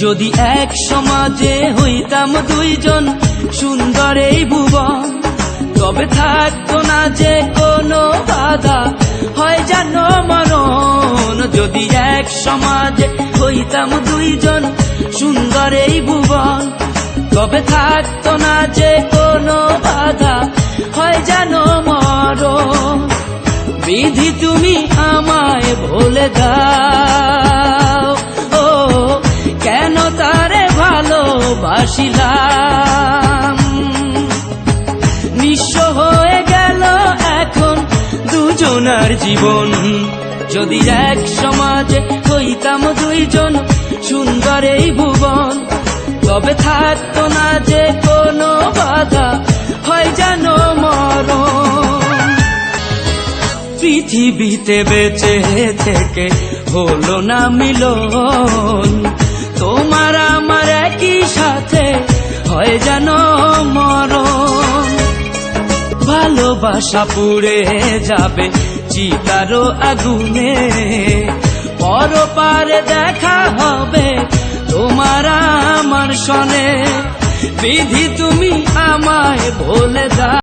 যদি এক সমাজে হইতাম দুইজন সুন্দর এই ভুবন, তবে থাকতো না যে কোনো বাধা, হয় জানো মরণ যদি এক সমাজে হইতাম দুইজন সুন্দর এই ভুবন, তবে থাকতো না যে কোনো বাধা, হয় জানো মরণ। বিধি তুমি আমায় ভুলে দাও। ভালোবাসিলাম নিঃস্ব হয়ে গেল এখন দুজনার জীবন। যদি এক সমাজে হইতাম দুইজন সুন্দর এই ভুবন, তবে থাকতো না যে কোনো বাধা, হয় যেন মরণ। পৃথিবীতে বেঁচে থেকে হলো না মিলন। তোমার হয় যেন মর ভালোবাসা পুড়ে যাবে, চিতারও আগুনে। পরপারে দেখা হবে তোমার আমার সনে। বিধি তুমি আমায় বলে দাও।